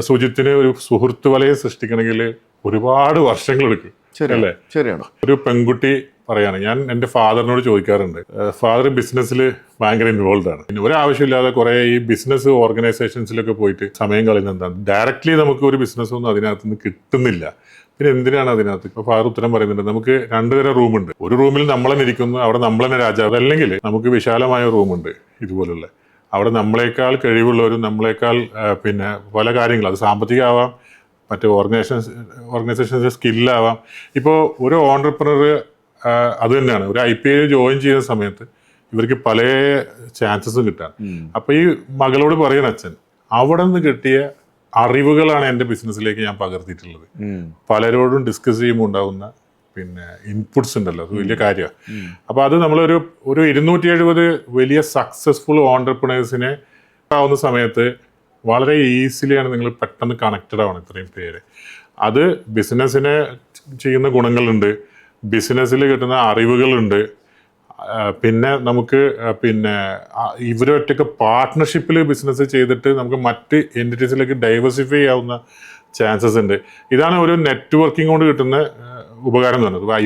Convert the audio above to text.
സുജിത്തിന് ഒരു സുഹൃത്തു വലയം സൃഷ്ടിക്കണമെങ്കിൽ ഒരുപാട് വർഷങ്ങൾ എടുക്കും അല്ലേ? ശരിയാണ്. ഒരു പെൺകുട്ടി പറയാണ് ഞാൻ എന്റെ ഫാദറിനോട് ചോദിക്കാറുണ്ട് ഫാദർ ബിസിനസ്സിൽ ഭയങ്കര ഇൻവോൾവ് ആണ്. പിന്നെ ഒരാവശ്യമില്ലാതെ കുറേ ഈ ബിസിനസ് ഓർഗനൈസേഷൻസിലൊക്കെ പോയിട്ട് സമയം കളയുന്ന എന്താണ്? ഡയറക്റ്റ്ലി നമുക്ക് ഒരു ബിസിനസ്സൊന്നും അതിനകത്ത് നിന്ന് കിട്ടുന്നില്ല. പിന്നെ എന്തിനാണ് അതിനകത്ത്? ഇപ്പൊ ഫാദർ ഉത്തരം പറയുന്നുണ്ട് നമുക്ക് രണ്ടുതരം റൂമുണ്ട് ഒരു റൂമിൽ നമ്മളെ ഇരിക്കുന്നു അവിടെ നമ്മളെന്നെ രാജാവ്. അല്ലെങ്കിൽ നമുക്ക് വിശാലമായ റൂമുണ്ട് ഇതുപോലുള്ള. അവിടെ നമ്മളെക്കാൾ കഴിവുള്ളവരും നമ്മളെക്കാൾ പിന്നെ പല കാര്യങ്ങൾ അത് സാമ്പത്തികമാവാം മറ്റു ഓർഗനൈസേഷൻസ് ഓർഗനൈസേഷൻസ് സ്കില്ലാവാം ഇപ്പോൾ ഒരു ഓണ്ടർപ്രണർ അത് തന്നെയാണ്. ഒരു ഐ പി ഐ ജോയിൻ ചെയ്യുന്ന സമയത്ത് ഇവർക്ക് പല ചാൻസസും കിട്ടാൻ. അപ്പോൾ ഈ മകളോട് പറയുന്ന അച്ഛൻ അവിടെ നിന്ന് കിട്ടിയ അറിവുകളാണ് എന്റെ ബിസിനസ്സിലേക്ക് ഞാൻ പകർത്തിയിട്ടുള്ളത്. പലരോടും ഡിസ്കസ് ചെയ്യുമ്പോൾ ഉണ്ടാകുന്ന പിന്നെ ഇൻപുട്സ് ഉണ്ടല്ലോ അത് വലിയ കാര്യമാണ് അപ്പോൾ അത് നമ്മളൊരു ഒരു ഇരുന്നൂറ്റി എഴുപത് വലിയ സക്സസ്ഫുൾ ഓണ്ടർപ്രണേഴ്സിനെ ആവുന്ന സമയത്ത് വളരെ ഈസിലിയാണ് നിങ്ങൾ പെട്ടെന്ന് കണക്റ്റഡ് ആവണം ഇത്രയും പേര്. അത് ബിസിനസ്സിനെ ചെയ്യുന്ന ഗുണങ്ങളുണ്ട് ബിസിനസ്സിൽ കിട്ടുന്ന അറിവുകളുണ്ട്. പിന്നെ നമുക്ക് പിന്നെ ഇവരൊറ്റൊക്കെ പാർട്ട്ണർഷിപ്പിൽ ബിസിനസ് ചെയ്തിട്ട് നമുക്ക് മറ്റ് എന്റിറ്റീസിലേക്ക് ഡൈവേഴ്സിഫൈ ആവുന്ന ചാൻസസ് ഉണ്ട്. ഇതാണ് ഒരു നെറ്റ്വർക്കിംഗ് കൊണ്ട് കിട്ടുന്ന ഉപകാരം തന്നത് ഐ